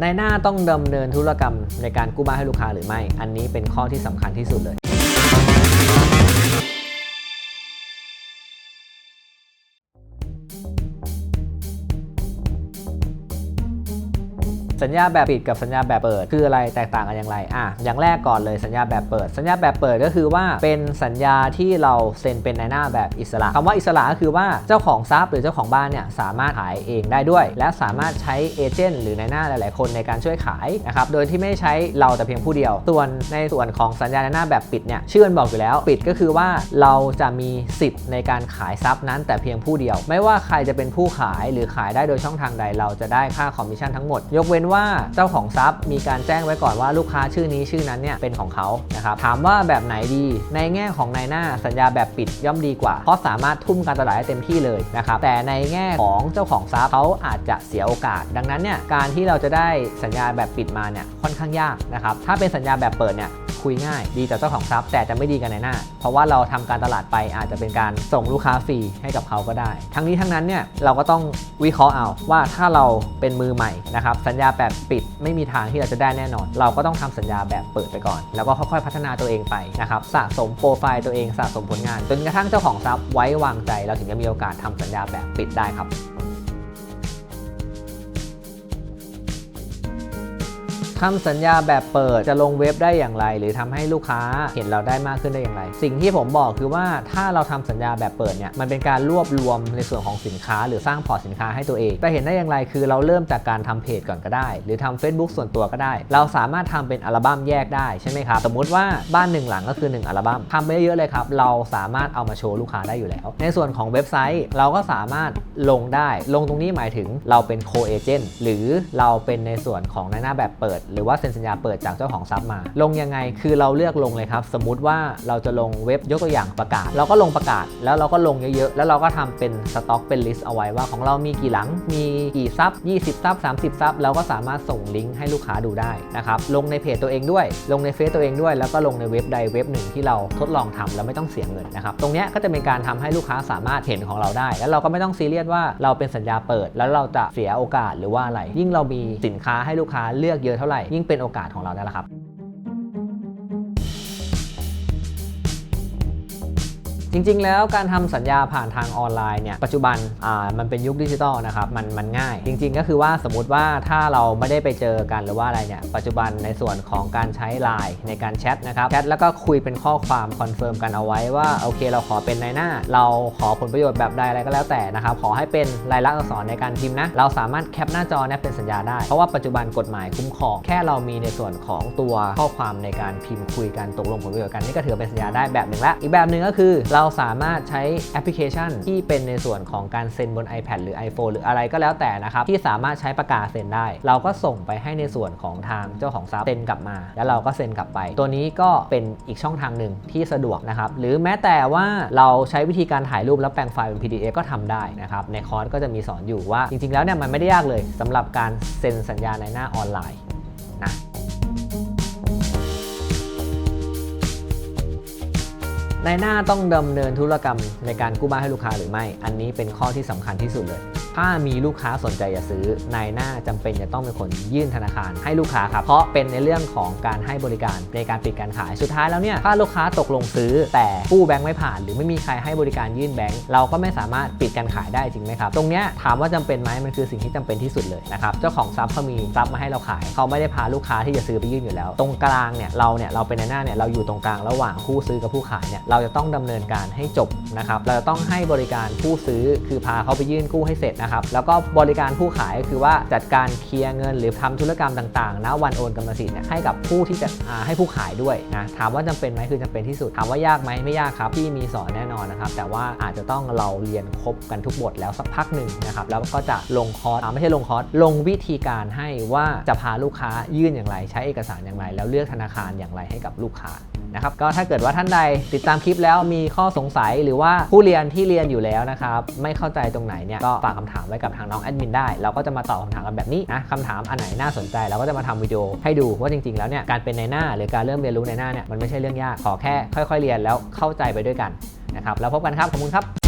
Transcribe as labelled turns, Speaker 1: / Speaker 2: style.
Speaker 1: นายหน้าต้องดำเนินธุรกรรมในการกู้บ้านให้ลูกค้าหรือไม่ อันนี้เป็นข้อที่สำคัญที่สุดเลย สัญญาแบบปิดกับสัญญาแบบเปิด คืออะไรแตกต่างกันอย่างไรอะอย่างแรกก่อนเลยสัญญาแบบเปิด สัญญาแบบเปิดก็คือว่าเป็นสัญญาที่เราเซ็นเป็นในหน้าแบบอิสระคำว่าอิสระก็คือว่าเจ้าของทรัพย์หรือเจ้าของบ้านเนี่ยสามารถขายเองได้ด้วย และสามารถใช้เอเจนต์หรือในหน้าหลาย ๆ คนในการช่วยขายนะครับโดยที่ไม่ใช้เราแต่เพียงผู้เดียว ส่วนในส่วนของสัญญาในหน้าแบบปิดเนี่ยชื่อมันบอกอยู่แล้ว ปิดก็คือว่าเราจะมีสิทธิ์ในการขายทรัพย์นั้น แต่เพียงผู้เดียว ไม่ว่าใครจะเป็นผู้ขายหรือขายได้โดยช่องทางใดเราจะได้ค่าคอมมิชชั่นทั้งหมด ยกเว้นว่าเจ้าของทรัพย์มีการแจ้งไว้ก่อนว่าลูกค้าชื่อนี้ชื่อนั้นเนี่ยเป็นของเขานะครับถามว่าแบบไหนดีในแง่ของนายหน้าสัญญาแบบปิดย่อมดีกว่า เพราะสามารถทุ่มการตลาดได้เต็มที่เลยนะครับแต่ในแง่ของเจ้าของทรัพย์เขาอาจจะเสียโอกาส ดังนั้นเนี่ยการที่เราจะได้สัญญาแบบปิดมาเนี่ยค่อนข้างยากนะครับถ้าเป็นสัญญาแบบเปิดเนี่ย คุยง่าย ดีต่อเจ้าของทรัพย์แต่จะไม่ดีกันในหน้า เพราะว่าเราทำการตลาดไปอาจจะเป็นการส่งลูกค้าฟรีให้กับเขาก็ได้ ทั้งนี้ทั้งนั้นเนี่ยเราก็ต้องวิเคราะห์เอาว่าถ้าเราเป็นมือใหม่นะครับสัญญาแบบปิดไม่มีทางที่เราจะได้แน่นอน เราก็ต้องทำสัญญาแบบเปิดไปก่อน แล้วก็ค่อยๆพัฒนาตัวเองไปนะครับสะสมโปรไฟล์ตัวเองสะสมผลงาน จนกระทั่งเจ้าของทรัพย์ไว้วางใจ เราถึงจะมีโอกาสทำสัญญาแบบปิดได้ครับ ทำสัญญาแบบเปิดจะลงเว็บได้อย่างไร หรือทำให้ลูกค้าเห็นเราได้มากขึ้นได้อย่างไร สิ่งที่ผมบอกคือว่าถ้าเราทำสัญญาแบบเปิดเนี่ยมันเป็นการรวบรวมในส่วนของสินค้า หรือสร้างพอร์ตสินค้าให้ตัวเอง แต่เห็นได้อย่างไรคือเราเริ่มจากการทำเพจก่อนก็ได้ หรือทำ Facebook ส่วนตัวก็ได้ เราสามารถทำเป็นอัลบั้มแยกได้ใช่ไหมครับสมมุติว่าบ้านหนึ่งหลังก็คือ 1 อัลบั้มทำไปเยอะเลยครับเราสามารถเอามาโชว์ลูกค้าได้อยู่แล้ว ในส่วนของเว็บไซต์เราก็สามารถลงได้ ลงตรงนี้หมายถึงเราเป็นโคเอเจนต์หรือเราเป็นในส่วนของในหน้าแบบเปิดหรือว่าเซ็นสัญญาเปิดจากเจ้าของทรัพย์มา ลงยังไงคือเราเลือกลงเลยครับ สมมุติว่าเราจะลงเว็บยกตัวอย่างประกาศ เราก็ลงประกาศ แล้วเราก็ลงเยอะๆ แล้วเราก็ทำเป็นสต็อกเป็นลิสต์เอาไว้ว่าของเรามีกี่หลัง มีกี่ซับ20ซับ30ซับเราก็สามารถส่งลิงก์ให้ลูกค้าดูได้นะครับ ลงในเพจตัวเองด้วย ลงในเฟซตัวเองด้วย แล้วก็ลงในเว็บใดเว็บหนึ่งที่เราทดลองทำแล้วไม่ต้องเสียเงินนะครับ ตรงนี้ก็จะเป็นการทำให้ลูกค้าสามารถเห็นของเราได้ แล้วเราก็ไม่ต้องซีเรียสว่าเราเป็นสัญญาเปิด แล้วเราจะเสียโอกาสหรือว่าอะไร ยิ่งเรามีสินค้าให้ลูกค้าเลือกเยอะเท่าไหร่ยิ่งเป็นโอกาสของเราได้แหละครับ จริง ๆ แล้วการทำสัญญาผ่านทางออนไลน์เนี่ยปัจจุบันอ่ามันเป็นยุคดิจิตอลนะครับมันมันง่าย จริง ๆ ก็คือว่าสมมติว่าถ้าเราไม่ได้ไปเจอกันหรือว่าอะไรเนี่ยปัจจุบันในส่วนของการใช้ Line ในการแชทนะครับแชทแล้วก็คุยเป็นข้อความคอนเฟิร์มกันเอาไว้ว่าโอเค เราขอเป็นในหน้า เราขอผลประโยชน์แบบใดอะไรก็แล้วแต่นะครับขอให้เป็นลายลักษณ์อักษรในการพิมพ์นะเราสามารถแคปหน้าจอเนี่ยเป็นสัญญาได้ เพราะว่าปัจจุบันกฎหมายคุ้มครองแค่เรามีในส่วนของตัวข้อความในการพิมพ์คุยกันตกลงผลประโยชน์กันนี่ก็ถือเป็นสัญญาได้แบบหนึ่งละอีกแบบหนึ่งก็คือเราราสามารถใช้แอปพลิเคชันที่เป็นในส่วนของการเซ็นบน iPad หรือ iPhone หรืออะไรก็แล้วแต่นะครับที่สามารถใช้ประกาศเซ็นได้ เราก็ส่งไปให้ในส่วนของทางเจ้าของทรัพย์เซ็นกลับมา แล้วเราก็เซ็นกลับไป ตัวนี้ก็เป็นอีกช่องทางหนึ่งที่สะดวกนะครับหรือแม้แต่ว่าเราใช้วิธีการถ่ายรูปแล้วแปลงไฟล์เป็น PDF ก็ทำได้นะครับในคอร์สก็จะมีสอนอยู่ว่าจริงๆแล้วเนี่ยมันไม่ได้ยากเลยสำหรับการเซ็นสัญญาในหน้าออนไลน์นะ ในหน้าต้องดำเนินธุรกรรมในการกู้บ้านให้ลูกค้าหรือไม่ อันนี้เป็นข้อที่สำคัญที่สุดเลย ถ้ามีลูกค้าสนใจจะซื้อนายหน้าจำเป็นจะต้องเป็นคนยื่นธนาคารให้ลูกค้าครับเพราะเป็นในเรื่องของการให้บริการในการปิดการขายสุดท้ายแล้วเนี่ยถ้าลูกค้าตกลงซื้อ แต่กู้แบงค์ไม่ผ่าน หรือไม่มีใครให้บริการยื่นแบงค์เราก็ไม่สามารถปิดการขายได้จริงไหมครับตรงเนี้ยถามว่าจำเป็นไหมมันคือสิ่งที่จำเป็นที่สุดเลยนะครับเจ้าของทรัพย์เขามีทรัพย์มาให้เราขาย เขาไม่ได้พาลูกค้าที่จะซื้อไปยื่นอยู่แล้ว ตรงกลางเนี่ยเราเนี่ยเราเป็นในหน้าเนี่ยเราอยู่ตรงกลางระหว่างผู้ซื้อกับผู้ขายเนี่ยเราจะต้องดำเนินการให้จบนะครับเราจะต้องให้บริการผู้ซื้อคือพาเขาไปยื่นกู้ให้เสร็จนะครับแล้วก็บริการผู้ขายคือว่าจัดการเคลียร์เงิน หรือทำธุรกรรมต่างๆนะวันโอนกรรมสิทธิ์ให้กับผู้ที่จะให้ผู้ขายด้วยนะถามว่าจำเป็นไหมคือจำเป็นที่สุดถามว่ายากไหมไม่ยากครับที่มีสอนแน่นอนนะครับแต่ว่าอาจจะต้องเราเรียนครบกันทุกบทแล้วสักพักหนึ่งนะครับแล้วก็จะลงคอร์สไม่ใช่ลงคอร์สลงวิธีการให้ว่าจะพาลูกค้ายื่นอย่างไร ใช้เอกสารอย่างไร แล้วเลือกธนาคารอย่างไรให้กับลูกค้า นะครับก็ถ้าเกิดว่าท่านใดติดตามคลิปแล้วมีข้อสงสัยหรือว่าผู้เรียนที่เรียนอยู่แล้วนะครับไม่เข้าใจตรงไหนเนี่ยก็ฝากคำถามไว้กับทางน้องแอดมินได้ เราก็จะมาตอบคำถามกันแบบนี้นะคำถามอันไหนน่าสนใจเราก็จะมาทำวิดีโอให้ดูว่าจริงๆ แล้วเนี่ยการเป็นในหน้าหรือการเริ่มเรียนรู้ในหน้าเนี่ยมันไม่ใช่เรื่องยากขอแค่ค่อย ๆ เรียนแล้วเข้าใจไปด้วยกันนะครับแล้วพบกันครับขอบคุณครับ